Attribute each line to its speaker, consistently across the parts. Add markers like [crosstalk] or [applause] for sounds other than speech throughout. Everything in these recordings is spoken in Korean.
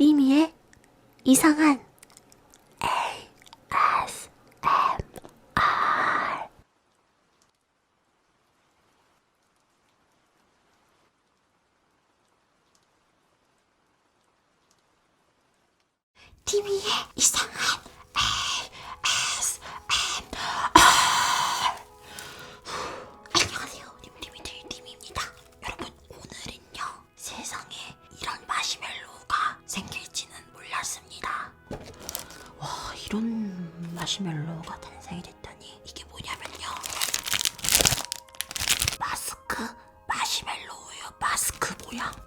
Speaker 1: 띠미의 이상한 마시멜로우가 탄생이 됐다니 이게 뭐냐면요. 마스크 마시멜로우요. 마스크 모양.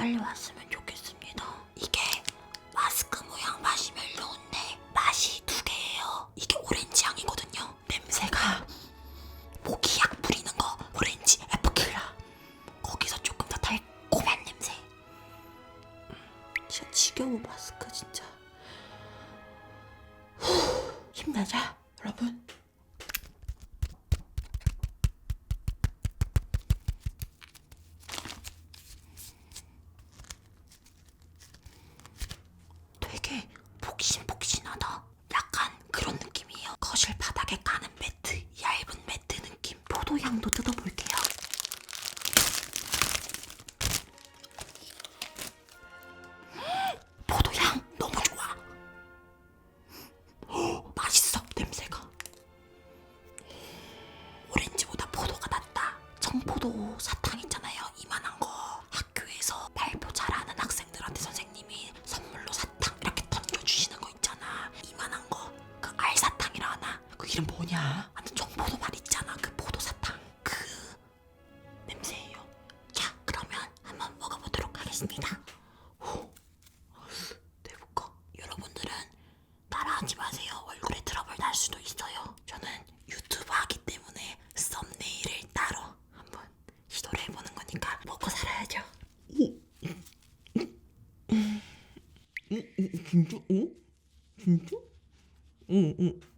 Speaker 1: 빨리 왔으면 좋겠습니다. 이게 마스크 모양 마시멜로인데 맛이 두 개예요. 이게 오렌지 향이거든요. 냄새가 아. 모기 약 뿌리는 거 오렌지 에프킬라 거기서 조금 더 달콤한 냄새. 음, 진짜 지겨워 마스크 진짜. 후, 힘내자 여러분. 嗯嗯。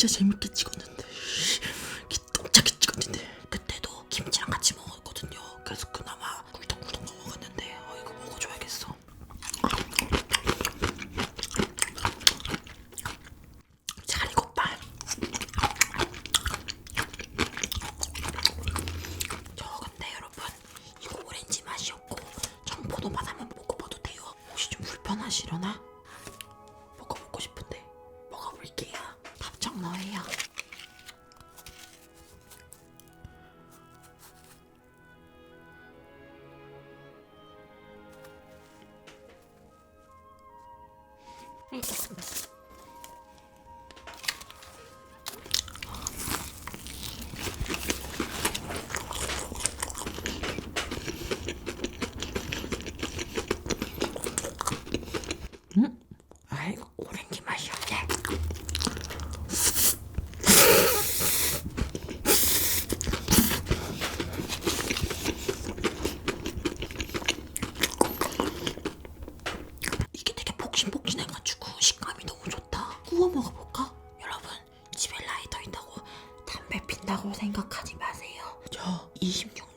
Speaker 1: 진짜 재밌겠지 된다고 생각하지 마세요. 저 26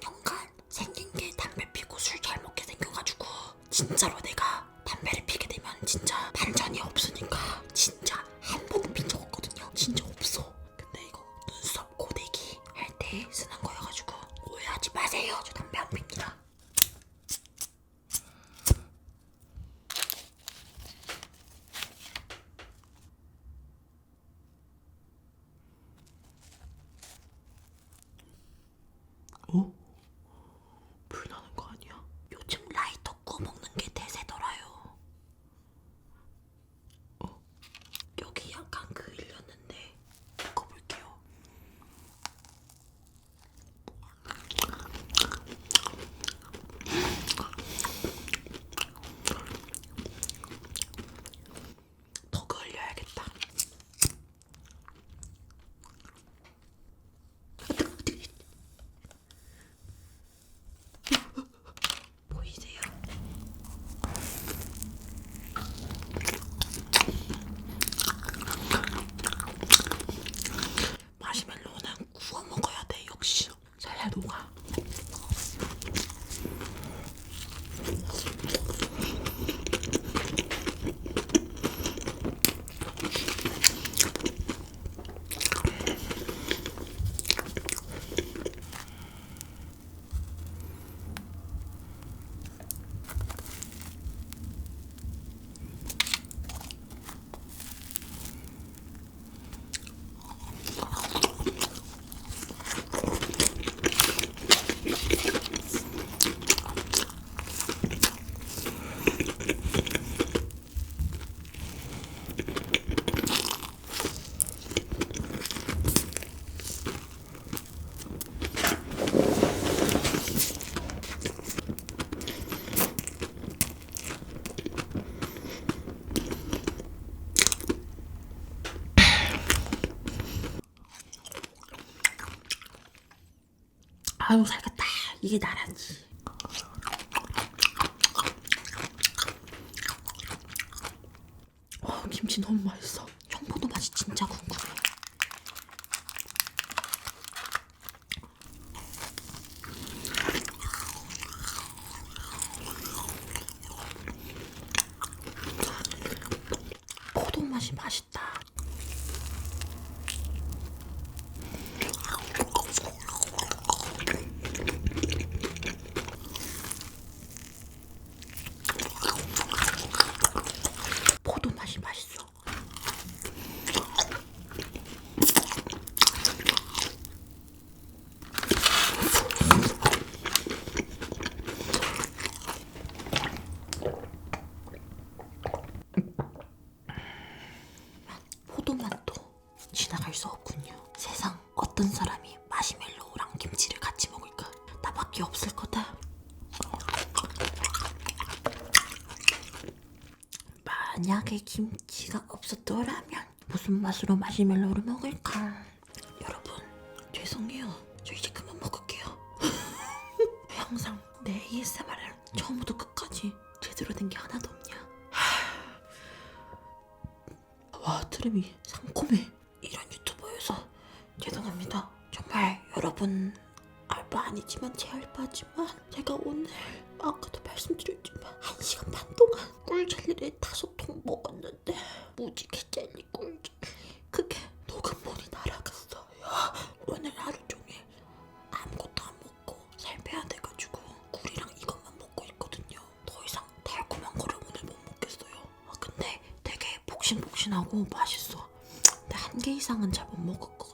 Speaker 1: 아유 살겠다. 이게 나라지. 어, 김치 너무 맛있어. 속에 김치가 없었더라면 무슨 맛으로 마시멜로를 먹을까? 여러분 죄송해요. 저 이제 그만 먹을게요. [laughs] 항상 내 ASMR을 처음부터 끝까지 제대로 된 게 하나도 없냐? [sighs] 와 트림이 상콤해. 이런 유튜버여서 죄송합니다. 정말 여러분 알바 아니지만 제 알바지만 제가 오늘 아까도 말씀드렸지만 1시간 반 동안 꿀젤리를 다섯 무지개 젤리 꿀젤리 그게 녹은물이 날아갔어요. 오늘 하루 종일 아무것도 안 먹고 살 빼야 돼가지고 꿀이랑 이것만 먹고 있거든요. 더 이상 달콤한 거를 오늘 못 먹겠어요. 아, 근데 되게 복신복신하고 맛있어. 근데 한 개 이상은 잘 못 먹었거든.